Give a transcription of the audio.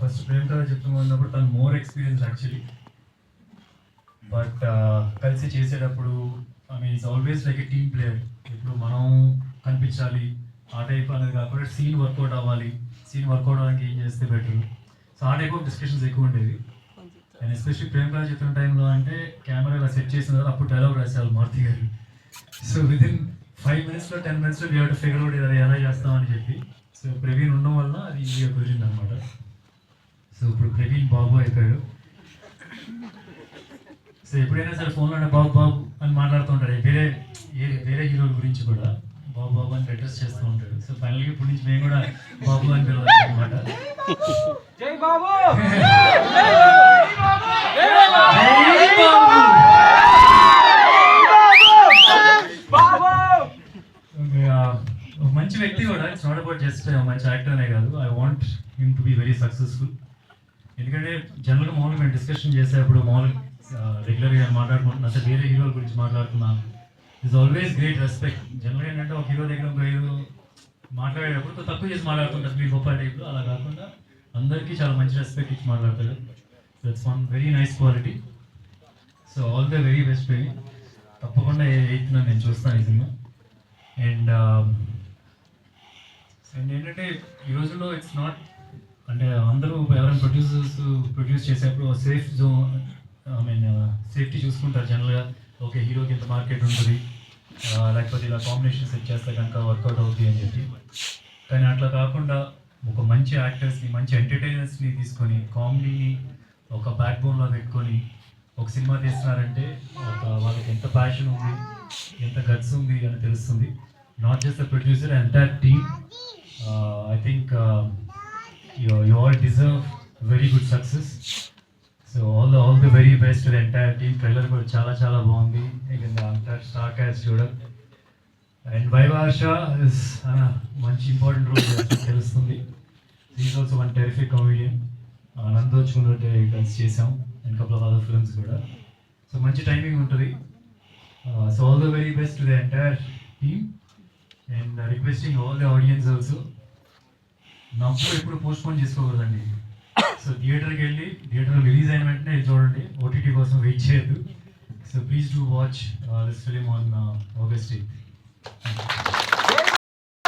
First Prem కథ చెప్తున్నప్పుడు తను మోర్ ఎక్స్పీరియన్స్ యాక్చువల్లీ బట్ కలిసి చేసేటప్పుడు I mean it's always like a team player ఇప్పుడు మనం కనిపించాలి ఆ టైప్ అనేది కాకుండా సీన్ వర్కౌట్ అవ్వాలి. సీన్ వర్కౌట్ అవ్వడానికి ఏం చేస్తే బెటర్ సో ఆ టైప్ ఆఫ్ డిస్కషన్స్ ఎక్కువ ఉండేది అండ్ ఎస్పెషల్లీ ప్రేమ్ కథ చెప్తున్న టైంలో అంటే కెమెరా ఇలా సెట్ చేసిన తర్వాత అప్పుడు డైలాగ్ రాసేవాళ్ళు మారుతి గారు. సో విత్ ఇన్ ఫైవ్ మినిట్స్లో టెన్ మినిట్స్లో వీ టు ఫిగర్ అవుట్ అది ఎలా చేస్తామని చెప్పి. సో ప్రవీణ్ ఉండడం వల్ల అది ఈజీగా కుదిరింది అనమాట సో ఇప్పుడు ప్రవీణ్ బాబు అయిపోయాడు. సో ఎప్పుడైనా సరే ఫోన్లో బాబు బాబు అని మాట్లాడుతూ ఉంటాడు. వేరే వేరే హీరోల గురించి కూడా బాబు బాబు అని అడ్రస్ చేస్తూ ఉంటాడు. సో ఫైనల్గా ఇప్పుడు నుంచి మేము కూడా బాబు అని పిలవచ్చు అనమాట జై బాబు! బాబు ఒక మంచి వ్యక్తి కూడా ఇట్స్ నాట్ అబౌట్ జస్ట్ మంచి యాక్టర్ అనే కాదు. I want him to be very successful ఎందుకంటే జనరల్గా మామూలుగా మేము డిస్కషన్ చేసేటప్పుడు మామూలుగా రెగ్యులర్గా మాట్లాడుకుంటున్నా. అసలు వేరే హీరోల గురించి మాట్లాడుతున్నాను ఇస్ ఆల్వేస్ గ్రేట్ రెస్పెక్ట్ జనరల్గా ఏంటంటే ఒక హీరో దగ్గర ఒక హీరో మాట్లాడేటప్పుడు తక్కువ చేసి మాట్లాడుతుంటారు. మీ గొప్ప టైప్లో అలా కాకుండా అందరికీ చాలా మంచి రెస్పెక్ట్ ఇచ్చి మాట్లాడతారు. That's one very nice quality so all the very best very తప్పకుండా ఎయిత్ నేను చూస్తాను ఈ సినిమా. అండ్ అండ్ um, ఏంటంటే ఈ రోజుల్లో ఇట్స్ నాట్ అంటే అందరూ ఎవరైనా ప్రొడ్యూసర్స్ ప్రొడ్యూస్ చేసేప్పుడు safe zone I mean safety చూసుకుంటారు జనరల్గా ఓకే హీరోకి ఇంత మార్కెట్ ఉంటుంది లేకపోతే ఇలా కాంబినేషన్ సెట్ చేస్తే కనుక వర్కౌట్ అవుతుంది అని చెప్పి. కానీ అట్లా కాకుండా ఒక మంచి యాక్టర్స్ని మంచి ఎంటర్టైనర్స్ని తీసుకొని కామెడీని ఒక బ్యాక్ బోన్లో పెట్టుకొని ఒక సినిమా తీస్తున్నారంటే ఒక వాళ్ళకి ఎంత ప్యాషన్ ఉంది ఎంత గట్స్ ఉంది అని తెలుస్తుంది. Not just the producer entire team I think you you all deserve very good success so all the all the very best the entire team trailer కూడా చాలా చాలా బాగుంది. అంటర్ స్టాక్ క్యాస్ట్ చూడడం అండ్ వైవాష ఇస్ మంచి ఇంపార్టెంట్ రోల్ తెలుస్తుంది. Is also one terrific comedian నందోచుకున్నట్టే కలిసి చేసాం and couple of other films కూడా. సో మంచి టైమింగ్ ఉంటుంది. So all the very best to the entire team and requesting all the audience also నవ్వు ఎప్పుడు పోస్ట్పోన్ చేసుకోకూడదండి. సో థియేటర్కి వెళ్ళి థియేటర్ రిలీజ్ అయిన వెంటనే చూడండి. ఓటీటీ కోసం వెయిట్ చేయొద్దు. So please do watch this film on August eighth